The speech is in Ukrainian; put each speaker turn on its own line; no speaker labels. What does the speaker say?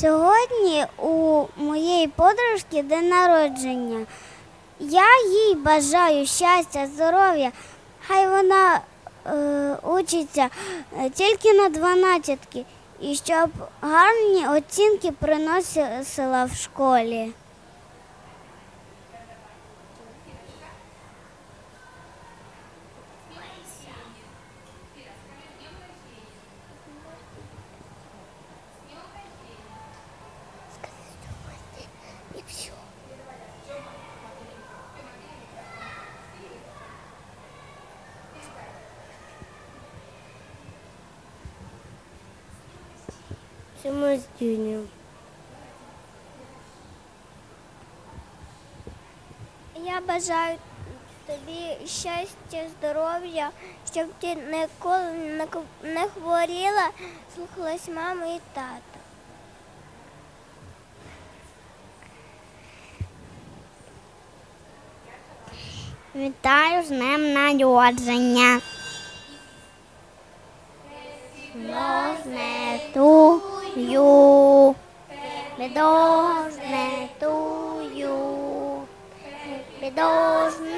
Сьогодні у моєї подружки день народження. Я їй бажаю щастя, здоров'я. Хай вона е, учиться е, тільки на дванадцятки і щоб гарні оцінки приносила в школі.
Самостійно.
Я бажаю тобі щастя, здоров'я, щоб ти ніколи не хворіла, слухалась мами і тата. Вітаю з днем народження. Можне тую, Підожне тую, підожне